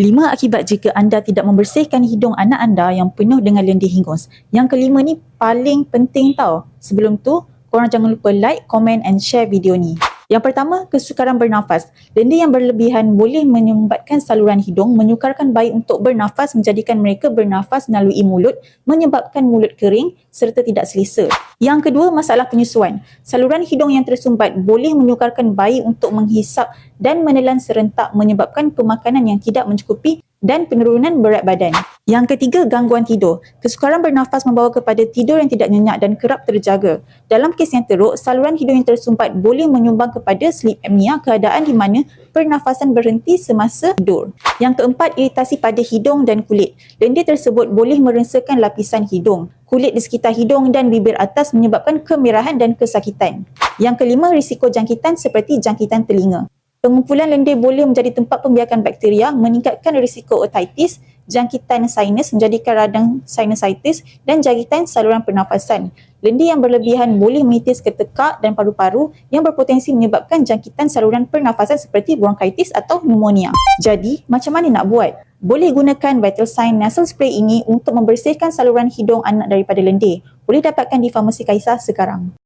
Lima akibat jika anda tidak membersihkan hidung anak anda yang penuh dengan lendir hingus. Yang kelima ni paling penting tau. Sebelum tu, korang jangan lupa like, comment and share video ni. Yang pertama, kesukaran bernafas. Lendir yang berlebihan boleh menyumbatkan saluran hidung, menyukarkan bayi untuk bernafas, menjadikan mereka bernafas melalui mulut, menyebabkan mulut kering serta tidak selesa. Yang kedua, masalah penyusuan. Saluran hidung yang tersumbat boleh menyukarkan bayi untuk menghisap dan menelan serentak menyebabkan pemakanan yang tidak mencukupi dan penurunan berat badan. Yang ketiga, gangguan tidur. Kesukaran bernafas membawa kepada tidur yang tidak nyenyak dan kerap terjaga. Dalam kes yang teruk, saluran hidung yang tersumbat boleh menyumbang kepada sleep apnea, keadaan di mana pernafasan berhenti semasa tidur. Yang keempat, iritasi pada hidung dan kulit. Lendir tersebut boleh merengsakan lapisan hidung. Kulit di sekitar hidung dan bibir atas menyebabkan kemerahan dan kesakitan. Yang kelima, risiko jangkitan seperti jangkitan telinga. Pengumpulan lendir boleh menjadi tempat pembiakan bakteria, meningkatkan risiko otitis, jangkitan sinus menjadikan radang sinusitis dan jangkitan saluran pernafasan. Lendir yang berlebihan boleh menitis ke tekak dan paru-paru yang berpotensi menyebabkan jangkitan saluran pernafasan seperti bronkitis atau pneumonia. Jadi, macam mana nak buat? Boleh gunakan Vital Sign Nasal Spray ini untuk membersihkan saluran hidung anak daripada lendir. Boleh dapatkan di Farmasi Kaisar sekarang.